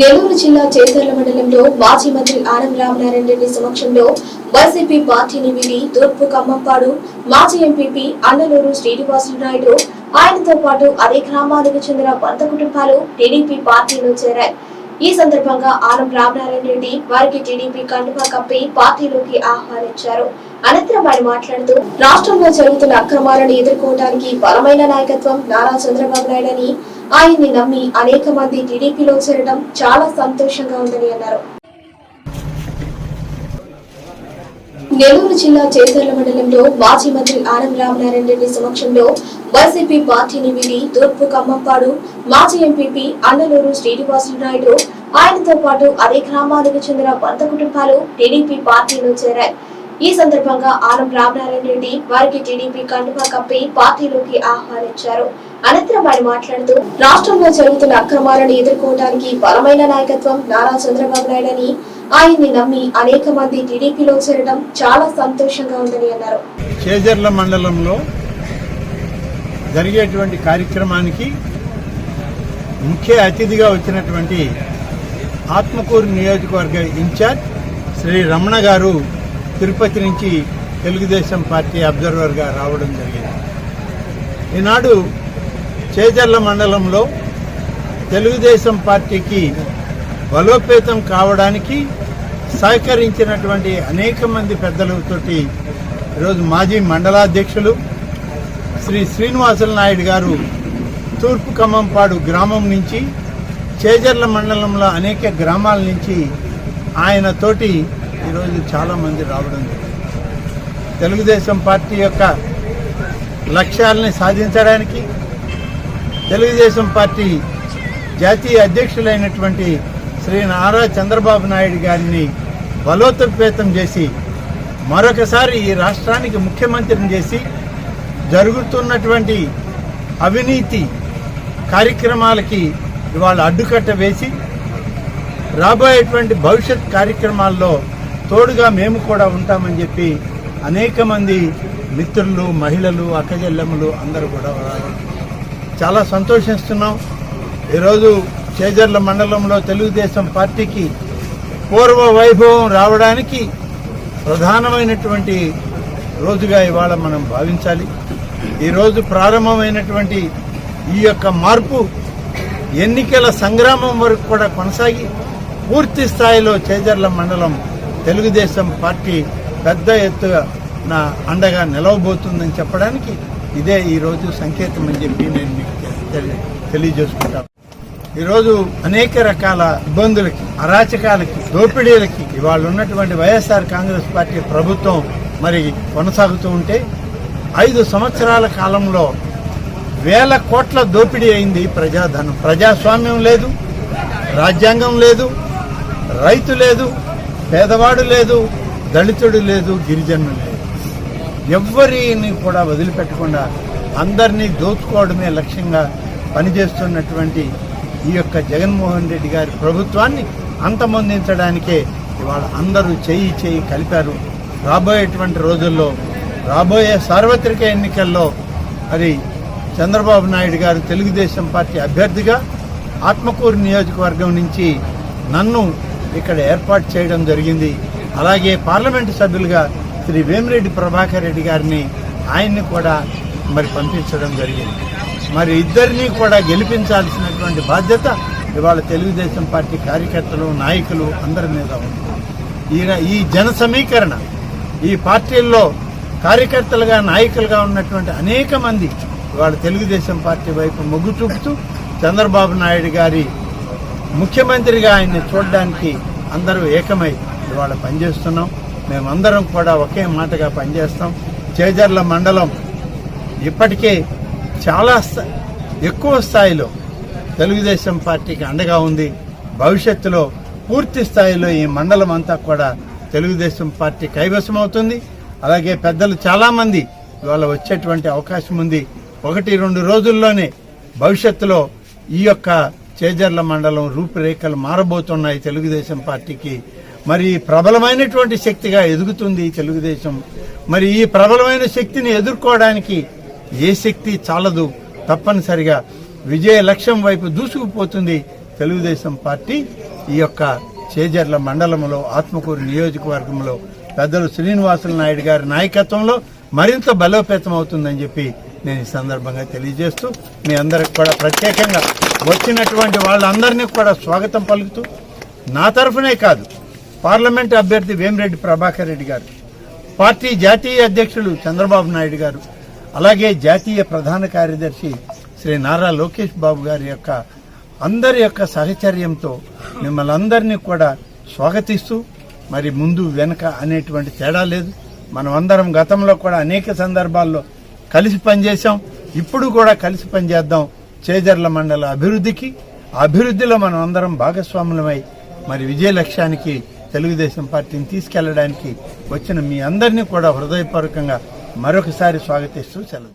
నెల్లూరు జిల్లా చేసర్ల మండలంలో మాజీ మంత్రి ఆనం రామనారాయణ రెడ్డి సమక్షంలో వైసీపీ పార్టీని వీడి తూర్పు కమ్మంపాడు మాజీ ఎంపీపీ అన్నలూరు శ్రీనివాసులు నాయుడు ఆయనతో పాటు అదే గ్రామానికి చెందిన వంద కుటుంబాలు టీడీపీ పార్టీలో చేరాయి. ఈ సందర్భంగా ఆనం రామనారాయణ రెడ్డి వారికి టీడీపీ కండువా కప్పి పార్టీలోకి ఆహ్వానించారు. అనంతరం ఆయన మాట్లాడుతూ రాష్ట్రంలో జరుగుతున్న అక్రమాలను ఎదుర్కోవడానికి బలమైన నాయకత్వం నారా చంద్రబాబు నాయుడు అని ఆయన్ని నమ్మి అనేక మంది టీడీపీలో చేరడం చాలా సంతోషంగా ఉందని అన్నారు. నెల్లూరు జిల్లా చేసర్ల మండలంలో మాజీ మంత్రి ఆనం రామనారాయణ రెడ్డి సమక్షంలో వైసీపీ పార్టీని వీడి తూర్పు కమ్మప్పాడు మాజీ ఎంపీపీ అన్నలూరు శ్రీనివాసులు నాయుడు ఆయనతో పాటు అదే గ్రామానికి చెందిన వంద కుటుంబాలు టీడీపీ పార్టీలో చేరాయి. ఈ సందర్భంగా ఆనం రామనారాయణ రెడ్డి వారికి టీడీపీ కండువా కప్పి పార్టీలోకి ఆహ్వానించారు. అనంతరం ఆయన మాట్లాడుతూ రాష్ట్రంలో జరుగుతున్న అక్రమాలను ఎదుర్కోవడానికి బలమైన నాయకత్వం నారా చంద్రబాబు నాయుడు అని ఆయన్ని నమ్మి అనేక మంది టీడీపీలో చేరడం చాలా సంతోషంగా ఉందని అన్నారు. చేజర్ల మండలంలో జరిగేటువంటి కార్యక్రమానికి ముఖ్య అతిథిగా వచ్చినటువంటి ఆత్మకూరు నియోజకవర్గ ఇన్ఛార్జ్ శ్రీ రమణ గారు తిరుపతి నుంచి తెలుగుదేశం పార్టీ అబ్జర్వర్గా రావడం జరిగింది. ఈనాడు చేజర్ల మండలంలో తెలుగుదేశం పార్టీకి బలోపేతం కావడానికి సహకరించినటువంటి అనేక మంది పెద్దలతోటి ఈరోజు మాజీ మండలాధ్యక్షులు శ్రీ శ్రీనివాసుల నాయుడు గారు తూర్పు ఖమ్మంపాడు గ్రామం నుంచి చేజర్ల మండలంలో అనేక గ్రామాల నుంచి ఆయనతోటి ఈరోజు చాలామంది రావడం తెలుగుదేశం పార్టీ యొక్క లక్ష్యాలని సాధించడానికి తెలుగుదేశం పార్టీ జాతీయ అధ్యక్షులైనటువంటి శ్రీ నారా చంద్రబాబు నాయుడు గారిని బలోత్పేతం చేసి మరొకసారి ఈ రాష్ట్రానికి ముఖ్యమంత్రిని చేసి జరుగుతున్నటువంటి అవినీతి కార్యక్రమాలకి ఇవాళ అడ్డుకట్ట వేసి రాబోయేటువంటి భవిష్యత్ కార్యక్రమాల్లో తోడుగా మేము కూడా ఉంటామని చెప్పి అనేక మంది మిత్రులు మహిళలు అక్కజెల్లెమ్మలు అందరూ కూడా చాలా సంతోషిస్తున్నాం. ఈరోజు చేజర్ల మండలంలో తెలుగుదేశం పార్టీకి పూర్వ వైభవం రావడానికి ప్రధానమైనటువంటి రోజుగా ఇవాళ మనం భావించాలి. ఈరోజు ప్రారంభమైనటువంటి ఈ యొక్క మార్పు ఎన్నికల సంగ్రామం వరకు కూడా కొనసాగి పూర్తి స్థాయిలో చేజర్ల మండలం తెలుగుదేశం పార్టీ పెద్ద ఎత్తున అండగా నిలవబోతుందని చెప్పడానికి ఇదే ఈరోజు సంకేతం అని చెప్పి నేను మీకు తెలి- తెలియజేసుకుంటాను. ఈరోజు అనేక రకాల ఇబ్బందులకి అరాచకాలకి దోపిడీలకి ఇవాళ ఉన్నటువంటి వైఎస్ఆర్ కాంగ్రెస్ పార్టీ ప్రభుత్వం మరి కొనసాగుతూ ఉంటే ఐదు సంవత్సరాల కాలంలో వేల కోట్ల దోపిడీ అయింది ప్రజాధనం. ప్రజాస్వామ్యం లేదు రాజ్యాంగం లేదు రైతు లేదు పేదవాడు లేదు దళితుడు లేదు గిరిజను లేదు. ఎవ్వరిని కూడా వదిలిపెట్టకుండా అందరినీ దోచుకోవడమే లక్ష్యంగా పనిచేస్తున్నటువంటి ఈ యొక్క జగన్మోహన్ రెడ్డి గారి ప్రభుత్వాన్ని అంతమొందించడానికే ఇవాళ అందరూ చేయి చేయి కలిపారు. రాబోయేటువంటి రోజుల్లో రాబోయే సార్వత్రిక ఎన్నికల్లో మరి చంద్రబాబు నాయుడు గారు తెలుగుదేశం పార్టీ అభ్యర్థిగా ఆత్మకూరు నియోజకవర్గం నుంచి నన్ను ఇక్కడ ఏర్పాటు చేయడం జరిగింది. అలాగే పార్లమెంటు సభ్యులుగా శ్రీ వేమిరెడ్డి ప్రభాకర్ రెడ్డి గారిని ఆయన్ని కూడా మరి పంపించడం జరిగింది. మరి ఇద్దరిని కూడా గెలిపించాల్సినటువంటి బాధ్యత ఇవాళ తెలుగుదేశం పార్టీ కార్యకర్తలు నాయకులు అందరి మీద ఉంది. ఈయన ఈ జన సమీకరణ ఈ పార్టీల్లో కార్యకర్తలుగా నాయకులుగా ఉన్నటువంటి అనేక మంది ఇవాళ తెలుగుదేశం పార్టీ వైపు మొగ్గు చూపుతూ చంద్రబాబు నాయుడు గారి ముఖ్యమంత్రిగా ఆయన్ని చూడడానికి అందరూ ఏకమై ఇవాళ పనిచేస్తున్నాం. మేమందరం కూడా ఒకే మాటగా పనిచేస్తాం. చేజర్ల మండలం ఇప్పటికే చాలా ఎక్కువ స్థాయిలో తెలుగుదేశం పార్టీకి అండగా ఉంది. భవిష్యత్తులో పూర్తి స్థాయిలో ఈ మండలం అంతా కూడా తెలుగుదేశం పార్టీ కైవసం అవుతుంది. అలాగే పెద్దలు చాలామంది ఇవాళ వచ్చేటువంటి అవకాశం ఉంది. ఒకటి రెండు రోజుల్లోనే భవిష్యత్తులో ఈ యొక్క చేజర్ల మండలం రూపురేఖలు మారబోతున్నాయి తెలుగుదేశం పార్టీకి. మరి ప్రబలమైనటువంటి శక్తిగా ఎదుగుతుంది తెలుగుదేశం. మరి ఈ ప్రబలమైన శక్తిని ఎదుర్కోవడానికి ఏ శక్తి చాలదు. తప్పనిసరిగా విజయ లక్ష్యం వైపు దూసుకుపోతుంది తెలుగుదేశం పార్టీ. ఈ యొక్క చేజర్ల మండలంలో ఆత్మకూరు నియోజకవర్గంలో పెద్దలు శ్రీనివాసులు నాయుడు గారి నాయకత్వంలో మరింత బలోపేతం అవుతుందని చెప్పి నేను ఈ సందర్భంగా తెలియజేస్తూ మీ అందరికి కూడా ప్రత్యేకంగా వచ్చినటువంటి వాళ్ళందరినీ కూడా స్వాగతం పలుకుతూ నా తరఫునే కాదు పార్లమెంట్ అభ్యర్థి వేమిరెడ్డి ప్రభాకర్ రెడ్డి గారు పార్టీ జాతీయ అధ్యక్షులు చంద్రబాబు నాయుడు గారు అలాగే జాతీయ ప్రధాన కార్యదర్శి శ్రీ నారా లోకేష్ బాబు గారి యొక్క అందరి యొక్క సహచర్యంతో మిమ్మల్ని అందరినీ కూడా స్వాగతిస్తూ మరి ముందు వెనక అనేటువంటి తేడా లేదు. మనం అందరం గతంలో కూడా అనేక సందర్భాల్లో కలిసి పనిచేశాం. ఇప్పుడు కూడా కలిసి పనిచేద్దాం చేజర్ల మండల అభివృద్ధికి. అభివృద్ధిలో మనం అందరం భాగస్వాములమై మరి విజయ లక్ష్యానికి తెలుగుదేశం పార్టీని తీసుకెళ్ళడానికి వచ్చిన మీ అందరినీ కూడా హృదయపూర్వకంగా మరొకసారి స్వాగతిస్తూ సెలవు.